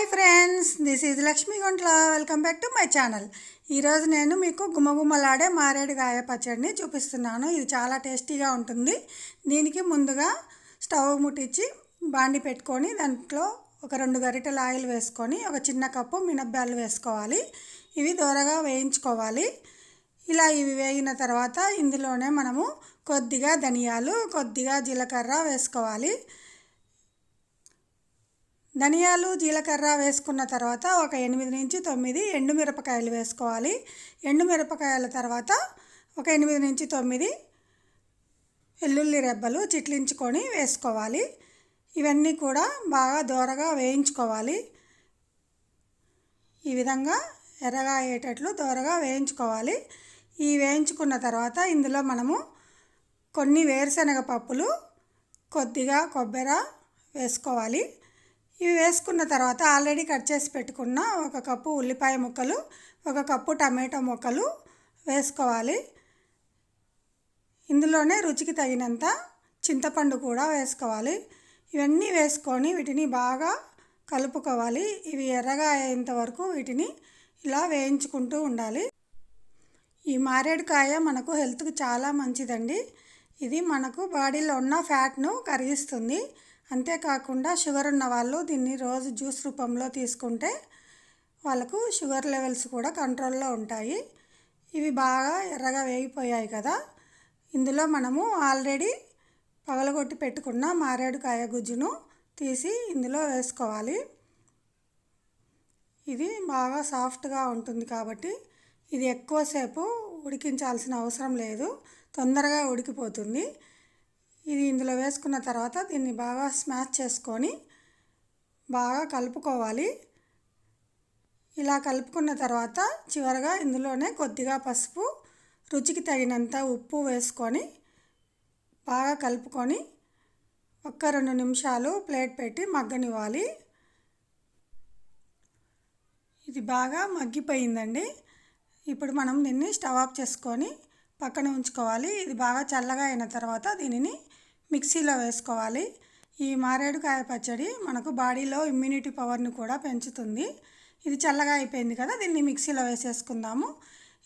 Hi friends this is Lakshmi Guntla. Welcome back to my channel. ఈరోజు నేను మీకు గుమ్మగుమ్మలాడే మారేడుకాయ పచ్చడిని చూపిస్తున్నాను. ఇది చాలా టేస్టీగా ఉంటుంది. దీనికి ముందుగా స్టవ్ ముట్టించి బాండి పెట్టుకొని దాంట్లో ఒక రెండు గరిటెల ఆయిల్ వేసుకొని ఒక చిన్న కప్పు మినప్పాలు వేసుకోవాలి. ఇవి దూరగా వేయించుకోవాలి. ఇలా ఇవి వేగిన తర్వాత ఇందులోనే మనము కొద్దిగా ధనియాలు కొద్దిగా జీలకర్ర వేసుకోవాలి. ధనియాలు జీలకర్ర వేసుకున్న తర్వాత ఒక ఎనిమిది నుంచి తొమ్మిది ఎండుమిరపకాయలు వేసుకోవాలి. ఎండుమిరపకాయల తర్వాత ఒక ఎనిమిది నుంచి తొమ్మిది వెల్లుల్లి రెబ్బలు చిట్లించుకొని వేసుకోవాలి. ఇవన్నీ కూడా బాగా దోరగా వేయించుకోవాలి. ఈ విధంగా ఎర్రగా అయ్యేటట్లు దోరగా వేయించుకోవాలి. ఈ వేయించుకున్న తర్వాత ఇందులో మనము కొన్ని వేరుశనగ పప్పులు కొద్దిగా కొబ్బరి వేసుకోవాలి. ఇవి వేసుకున్న తర్వాత ఆల్రెడీ కట్ చేసి పెట్టుకున్న ఒక కప్పు ఉల్లిపాయ ముక్కలు ఒక కప్పు టమాటో ముక్కలు వేసుకోవాలి. ఇందులోనే రుచికి తగినంత చింతపండు కూడా వేసుకోవాలి. ఇవన్నీ వేసుకొని వీటిని బాగా కలుపుకోవాలి. ఇవి ఎర్రగా అయ్యేంత వరకు వీటిని ఇలా వేయించుకుంటూ ఉండాలి. ఈ మారేడుకాయ మనకు హెల్త్కి చాలా మంచిదండి. ఇది మనకు బాడీలో ఉన్న ఫ్యాట్ను కరిగిస్తుంది. అంతేకాకుండా షుగర్ ఉన్న వాళ్ళు దీన్ని రోజు జ్యూస్ రూపంలో తీసుకుంటే వాళ్ళకు షుగర్ లెవెల్స్ కూడా కంట్రోల్లో ఉంటాయి. ఇవి బాగా ఎర్రగా వేగిపోయాయి కదా. ఇందులో మనము ఆల్రెడీ పగలగొట్టి పెట్టుకున్న మారేడుకాయ గుజ్జును తీసి ఇందులో వేసుకోవాలి. ఇది బాగా సాఫ్ట్గా ఉంటుంది కాబట్టి ఇది ఎక్కువసేపు ఉడికించాల్సిన అవసరం లేదు. తొందరగా ఉడికిపోతుంది. ఇది ఇందులో వేసుకున్న తర్వాత దీన్ని బాగా స్మాష్ చేసుకొని బాగా కలుపుకోవాలి. ఇలా కలుపుకున్న తర్వాత చివరగా ఇందులోనే కొద్దిగా పసుపు రుచికి తగినంత ఉప్పు వేసుకొని బాగా కలుపుకొని ఒక్క రెండు నిమిషాలు ప్లేట్ పెట్టి మగ్గనివ్వాలి. ఇది బాగా మగ్గిపోయిందండి. ఇప్పుడు మనం దీన్ని స్టవ్ ఆఫ్ చేసుకొని పక్కన ఉంచుకోవాలి. ఇది బాగా చల్లగా అయిన తర్వాత దీనిని మిక్సీలో వేసుకోవాలి. ఈ మారేడుకాయ పచ్చడి మనకు బాడీలో ఇమ్యూనిటీ పవర్ని కూడా పెంచుతుంది. ఇది చల్లగా అయిపోయింది కదా దీన్ని మిక్సీలో వేసేసుకుందాము.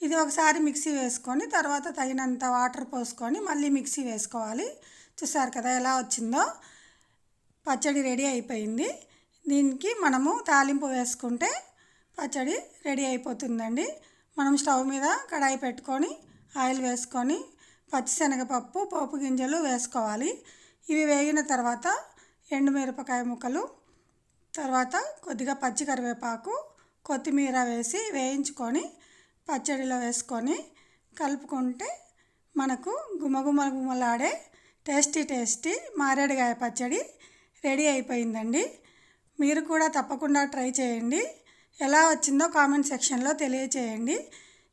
ఇది ఒకసారి మిక్సీ వేసుకొని తర్వాత తగినంత వాటర్ పోసుకొని మళ్ళీ మిక్సీ వేసుకోవాలి. చూసారు కదా ఎలా వచ్చిందో? పచ్చడి రెడీ అయిపోయింది. దీనికి మనము తాలింపు వేసుకుంటే పచ్చడి రెడీ అయిపోతుందండి. మనం స్టవ్ మీద కడాయి పెట్టుకొని ఆయిల్ వేసుకొని పచ్చిశనగపప్పు పోపు గింజలు వేసుకోవాలి. ఇవి వేగిన తర్వాత ఎండుమిరపకాయ ముక్కలు తర్వాత కొద్దిగా పచ్చి కరివేపాకు కొత్తిమీర వేసి వేయించుకొని పచ్చడిలో వేసుకొని కలుపుకుంటే మనకు గుమగుమ గుమలాడే టేస్టీ టేస్టీ మారేడుగాయ పచ్చడి రెడీ అయిపోయిందండి. మీరు కూడా తప్పకుండా ట్రై చేయండి. ఎలా వచ్చిందో కామెంట్ సెక్షన్లో తెలియచేయండి.